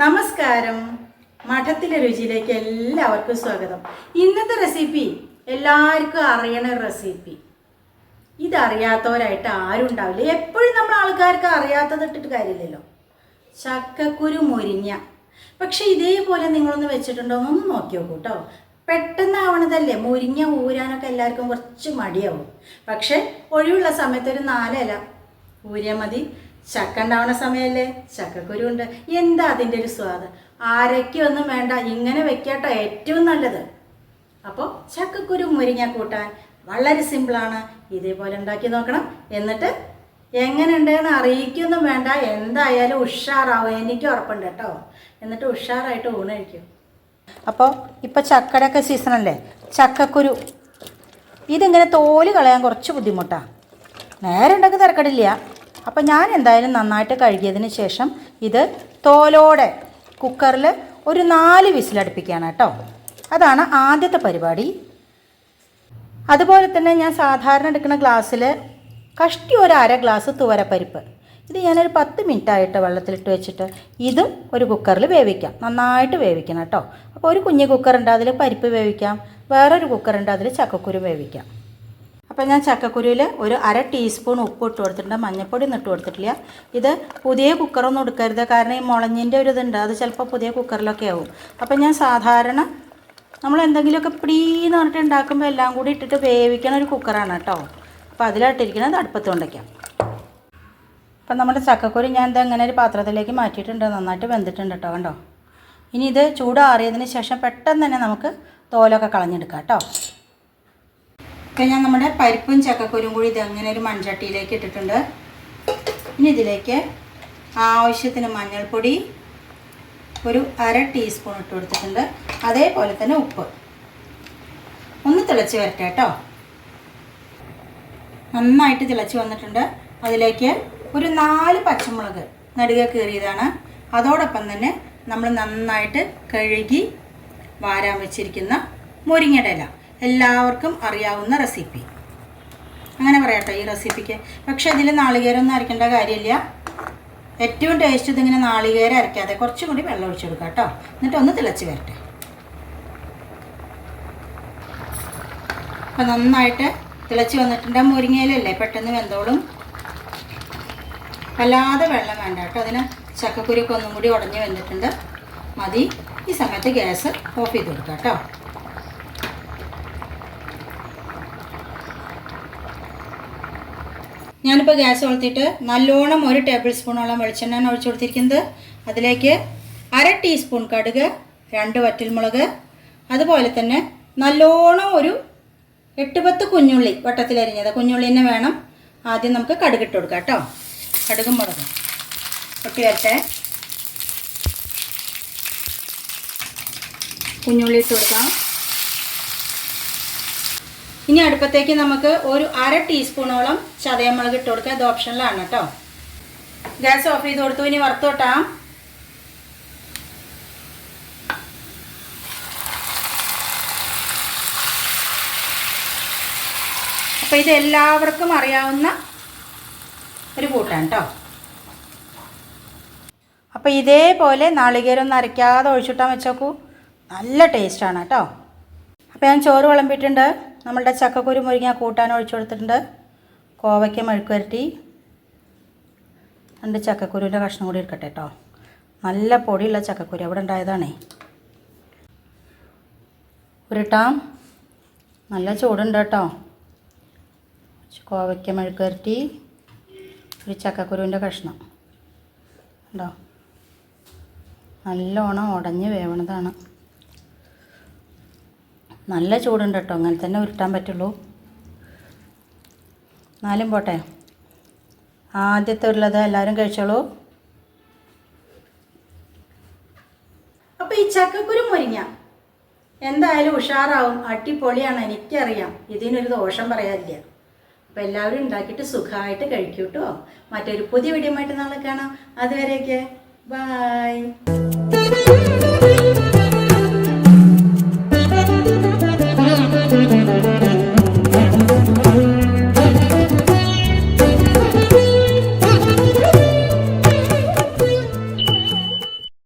നമസ്കാരം. മഠത്തിലെ രുചിയിലേക്ക് എല്ലാവർക്കും സ്വാഗതം. ഇന്നത്തെ റെസിപ്പി എല്ലാവർക്കും അറിയണ റെസിപ്പി. ഇതറിയാത്തവരായിട്ട് ആരും ഉണ്ടാവില്ല. എപ്പോഴും നമ്മൾ ആൾക്കാർക്ക് അറിയാത്തത് ഇട്ടിട്ട് കാര്യമില്ലല്ലോ. ചക്കക്കുരു മുരിങ്ങ. പക്ഷേ ഇതേപോലെ നിങ്ങളൊന്ന് വെച്ചിട്ടുണ്ടോ ഒന്ന് നോക്കി നോക്കൂ കേട്ടോ പെട്ടെന്നാവണതല്ലേ. മുരിങ്ങ ഊരാനൊക്കെ എല്ലാവർക്കും കുറച്ച് മടിയാവും. പക്ഷേ ഒഴിവുള്ള സമയത്തൊരു നാലില ഊരിയാൽ മതി. ചക്ക ഉണ്ടാവണ സമയമല്ലേ ചക്കക്കുരു ഉണ്ട് എന്താ അതിന്റെ ഒരു സ്വാദ്? ആരൊക്കെയൊന്നും വേണ്ട ഇങ്ങനെ വെക്കാട്ടോ ഏറ്റവും നല്ലത്. അപ്പോൾ ചക്കക്കുരു മുരിങ്ങ കൂട്ടാൻ വളരെ സിമ്പിളാണ്. ഇതേപോലെ ഉണ്ടാക്കി നോക്കണം. എന്നിട്ട് എങ്ങനെയുണ്ടെന്ന് അറിയിക്കൊന്നും വേണ്ട. എന്തായാലും ഉഷാറാവും. എനിക്ക് ഉറപ്പുണ്ട് കേട്ടോ. എന്നിട്ട് ഉഷാറായിട്ട് ഊണ് കഴിക്കും. അപ്പോൾ ഇപ്പോൾ ചക്കടയൊക്കെ സീസണല്ലേ ചക്കക്കുരു. ഇതിങ്ങനെ തോൽ കളയാൻ കുറച്ച് ബുദ്ധിമുട്ടാണ് നേരെ ഉണ്ടെങ്കിൽ തിരക്കടില്ല. അപ്പം ഞാൻ എന്തായാലും നന്നായിട്ട് കഴുകിയതിന് ശേഷം ഇത് തോലോടെ കുക്കറിൽ ഒരു നാല് വിസിലടുപ്പിക്കുകയാണ് കേട്ടോ. അതാണ് ആദ്യത്തെ പരിപാടി. അതുപോലെ തന്നെ ഞാൻ സാധാരണ എടുക്കുന്ന ഗ്ലാസ്സിൽ കഷ്ടി ഒരു അര ഗ്ലാസ് തുവരപ്പരിപ്പ് ഇത് ഞാനൊരു പത്ത് മിനിറ്റ് ആയിട്ട് വെള്ളത്തിലിട്ട് വെച്ചിട്ട് ഇതും ഒരു കുക്കറിൽ വേവിക്കാം. നന്നായിട്ട് വേവിക്കണം കേട്ടോ. അപ്പോൾ ഒരു കുഞ്ഞു കുക്കറുണ്ട് അതിൽ പരിപ്പ് വേവിക്കാം. വേറൊരു കുക്കറുണ്ട് അതിൽ ചക്കക്കുരു വേവിക്കാം. അപ്പോൾ ഞാൻ ചക്കക്കുരുവിൽ ഒരു അര ടീസ്പൂൺ ഉപ്പ് ഇട്ട് കൊടുത്തിട്ടുണ്ട്. മഞ്ഞൾപ്പൊടി ഒന്നും ഇട്ട് കൊടുത്തിട്ടില്ല. ഇത് പുതിയ കുക്കറൊന്നും എടുക്കരുത്. കാരണം ഈ മുളഞ്ഞിന്റെ ഒരു ഇതുണ്ട്. അത് ചിലപ്പോൾ പുതിയ കുക്കറിലൊക്കെ ആവും. അപ്പോൾ ഞാൻ സാധാരണ നമ്മൾ എന്തെങ്കിലുമൊക്കെ പിടീന്ന് പറഞ്ഞിട്ട് ഉണ്ടാക്കുമ്പോൾ എല്ലാം കൂടി ഇട്ടിട്ട് വേവിക്കണ ഒരു കുക്കറാണ് കേട്ടോ അപ്പോൾ അതിലായിട്ടിരിക്കുന്നത് അടുപ്പത്ത് കൊണ്ടയ്ക്കാം അപ്പം നമ്മുടെ ചക്കക്കുരു ഞാൻ ഇത് അങ്ങനെ ഒരു പാത്രത്തിലേക്ക് മാറ്റിയിട്ടുണ്ട്. നന്നായിട്ട് വെന്തിട്ടുണ്ട് കേട്ടോ കണ്ടോ? ഇനി ഇത് ചൂടാറിയതിന് ശേഷം പെട്ടെന്ന് തന്നെ നമുക്ക് തോലൊക്കെ കളഞ്ഞെടുക്കാം കേട്ടോ ഇപ്പം ഞാൻ നമ്മുടെ പരിപ്പും ചക്കക്കുരും കൂടി അങ്ങനെ ഒരു മൺചട്ടിയിലേക്ക് ഇട്ടിട്ടുണ്ട്. ഇനി ഇതിലേക്ക് ആവശ്യത്തിന് മഞ്ഞൾപ്പൊടി ഒരു അര ടീസ്പൂൺ ഇട്ട് കൊടുത്തിട്ടുണ്ട്. അതേപോലെ തന്നെ ഉപ്പ്. ഒന്ന് തിളച്ച് വരട്ടെ കേട്ടോ. നന്നായിട്ട് തിളച്ച് വന്നിട്ടുണ്ട്. അതിലേക്ക് ഒരു നാല് പച്ചമുളക് നടുക കീറിയതാണ്. അതോടൊപ്പം തന്നെ നമ്മൾ നന്നായിട്ട് കഴുകി വാരാൻ വെച്ചിരിക്കുന്ന മുരിങ്ങയുടെ ഇല. എല്ലാവർക്കും അറിയാവുന്ന റെസിപ്പി. അങ്ങനെ പറയാട്ടോ ഈ റെസിപ്പിക്ക്. പക്ഷേ ഇതിൽ നാളികേരമൊന്നും അരയ്ക്കേണ്ട കാര്യമില്ല. ഏറ്റവും ടേസ്റ്റ് ഇതിങ്ങനെ നാളികേരം അരയ്ക്കാതെ കുറച്ചും കൂടി വെള്ളം ഒഴിച്ചു കൊടുക്കുക കേട്ടോ. എന്നിട്ട് ഒന്ന് തിളച്ച് വരട്ടെ. അപ്പം നന്നായിട്ട് തിളച്ച് വന്നിട്ടുണ്ട്. മുരിങ്ങയിലല്ലേ പെട്ടെന്ന് വെന്തോളും. വല്ലാതെ വെള്ളം വേണ്ട കേട്ടോ. അതിന് ചക്കക്കുരുക്ക് ഒന്നും കൂടി ഉടഞ്ഞ് വന്നിട്ടുണ്ട് മതി. ഈ സമയത്ത് ഗ്യാസ് ഓഫ് ചെയ്ത് കൊടുക്കാം കേട്ടോ. ഞാനിപ്പോൾ ഗ്യാസ് കൊളുത്തിയിട്ട് നല്ലോണം ഒരു ടേബിൾ സ്പൂണോളം വെളിച്ചെണ്ണ ഒഴിച്ചു കൊടുത്തിരിക്കുന്നത്. അതിലേക്ക് അര ടീസ്പൂൺ കടുക് രണ്ട് വറ്റൽമുളക് അതുപോലെ തന്നെ നല്ലോണം ഒരു എട്ട് പത്ത് കുഞ്ഞുള്ളി വട്ടത്തിലരിഞ്ഞത് കുഞ്ഞുള്ളി തന്നെ വേണം. ആദ്യം നമുക്ക് കടുക് ഇട്ട് കൊടുക്കാം കേട്ടോ. കടുകും മുളകും. പൊട്ടി വരട്ടെ. കുഞ്ഞുള്ളി ഇട്ട് കൊടുക്കാം. ഇനി അടുപ്പത്തേക്ക് നമുക്ക് ഒരു അര ടീസ്പൂണോളം ചതയമുളക് ഇട്ട് കൊടുക്കുക. ഇത് ഓപ്ഷനിലാണ് കേട്ടോ. ഗ്യാസ് ഓഫ് ചെയ്ത് കൊടുത്തു. ഇനി വറുത്തോട്ടാം അപ്പോൾ ഇത് എല്ലാവർക്കും അറിയാവുന്ന ഒരു കൂട്ടാണ് കേട്ടോ. അപ്പോൾ ഇതേപോലെ നാളികേരം അരയ്ക്കാതെ ഒഴിച്ചിട്ടാൻ വെച്ചോക്കൂ. നല്ല ടേസ്റ്റാണ് കേട്ടോ. അപ്പോൾ ഞാൻ ചോറ് വിളമ്പിയിട്ടുണ്ട്. നമ്മളുടെ ചക്കക്കുരു മുരിങ്ങ കൂട്ടാൻ ഒഴിച്ചു കൊടുത്തിട്ടുണ്ട്. കോവയ്ക്ക മെഴുക്കുവരട്ടി രണ്ട് ചക്കക്കുരുവിന്റെ കഷ്ണം കൂടി എടുക്കട്ടെ കേട്ടോ നല്ല പൊടിയുള്ള ചക്കക്കുരു അവിടെ ഉണ്ടായതാണേ. ഉരുട്ടാം. നല്ല ചൂടുണ്ട് കേട്ടോ കോവയ്ക്ക മെഴുക്കുവരട്ടി ഒരു ചക്കക്കുരുവിന്റെ കഷ്ണം. ഉണ്ടോ നല്ലോണം ഉടഞ്ഞ് വേവണതാണ്. നല്ല ചൂടുണ്ട് കേട്ടോ. അങ്ങനെ തന്നെ ഉരുട്ടാൻ പറ്റുള്ളൂ. നാലും പോട്ടെ. ആദ്യത്തെ ഉള്ളത് എല്ലാവരും കഴിച്ചോളൂ. അപ്പോൾ ഈ ചക്കക്കുരു മുരിങ്ങ എന്തായാലും ഉഷാറാവും. അടിപൊളിയാണ് എനിക്കറിയാം. ഇതിനൊരു ദോഷം പറയാനില്ല. അപ്പോൾ എല്ലാവരും ഉണ്ടാക്കിയിട്ട് സുഖമായിട്ട് കഴിക്കൂ കേട്ടോ. മറ്റൊരു പുതിയ വീഡിയോ ആയിട്ട് നാളെ കാണാം. അതുവരെയൊക്കെ ബായ്